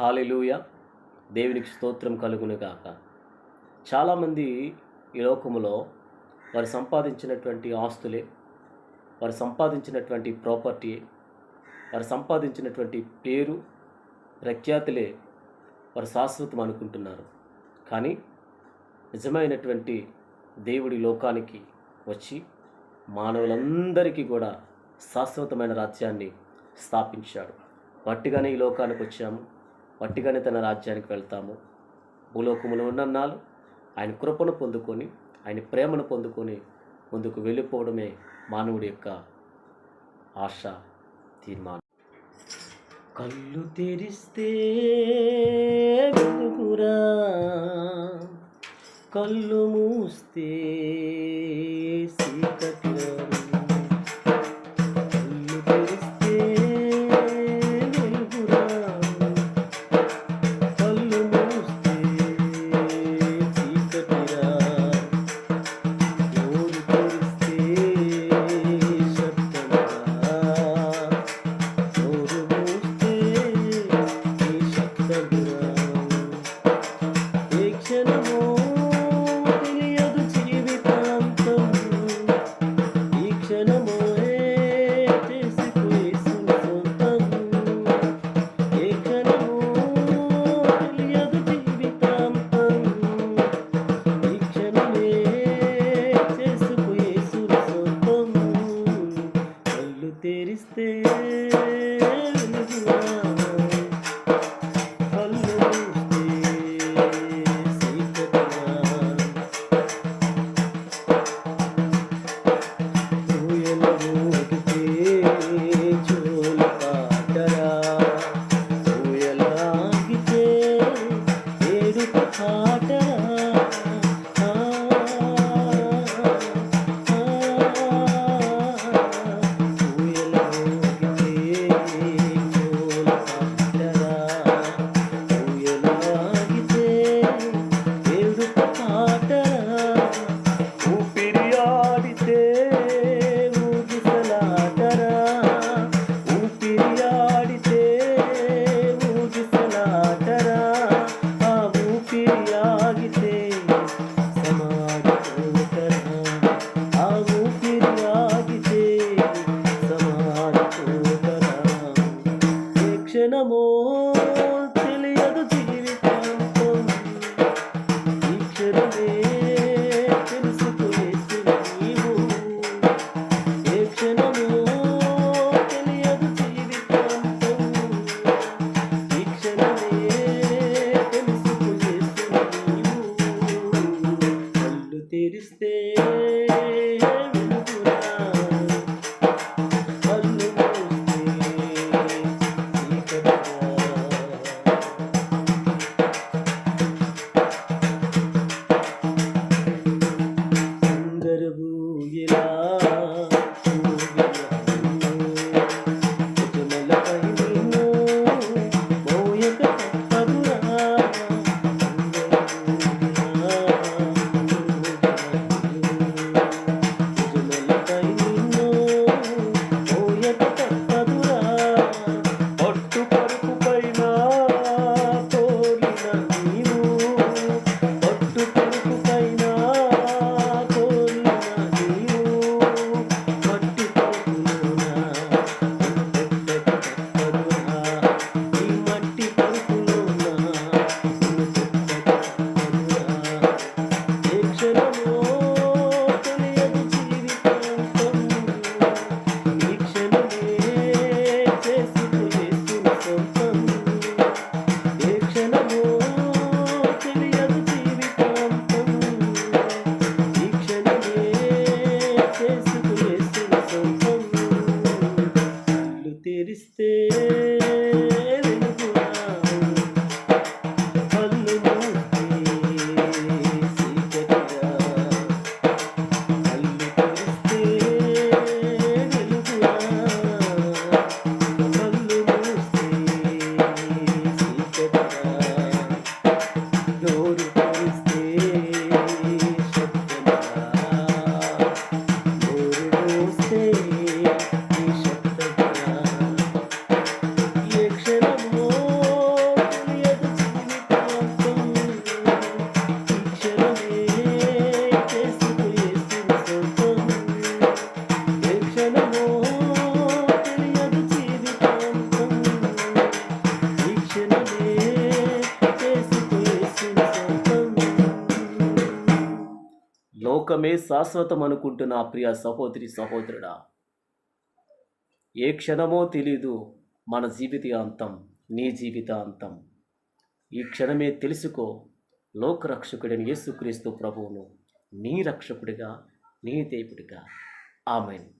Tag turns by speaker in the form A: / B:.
A: Hallelujah. దేవునికి స్తోత్రం కలుగును గాక చాలామంది ఈ లోకములో వారు సంపాదించినటువంటి ఆస్తులే వారు సంపాదించినటువంటి ప్రాపర్టీ వారు సంపాదించినటువంటి పేరు ప్రఖ్యాతులే వారు శాశ్వతం అనుకుంటున్నారు. కానీ నిజమైనటువంటి దేవుడి లోకానికి వచ్చి మానవులందరికీ కూడా శాశ్వతమైన రాజ్యాన్ని స్థాపించాడు. వట్టిగానే ఈ లోకానికి వచ్చాము. వట్టిగానే తన రాజ్యానికి వెళ్తాము. భూలోకములో ఉన్నన్నాళ్ళు ఆయన కృపను పొందుకొని ఆయన ప్రేమను పొందుకొని ముందుకు వెళ్ళిపోవడమే మానవుడి యొక్క ఆశ తీర్మానం. కళ్ళు తెరిస్తే కళ్ళు మూస్తే c'était లోకమే శాశ్వతం అనుకుంటున్న ప్రియ సహోదరి సహోదరుడా ఏ క్షణమో తెలీదు మన జీవితాంతం నీ జీవితాంతం. ఈ క్షణమే తెలుసుకో లోకరక్షకుడైన యేసుక్రీస్తు ప్రభువును నీ రక్షకుడిగా నీ దేవుడిగా. ఆమెను.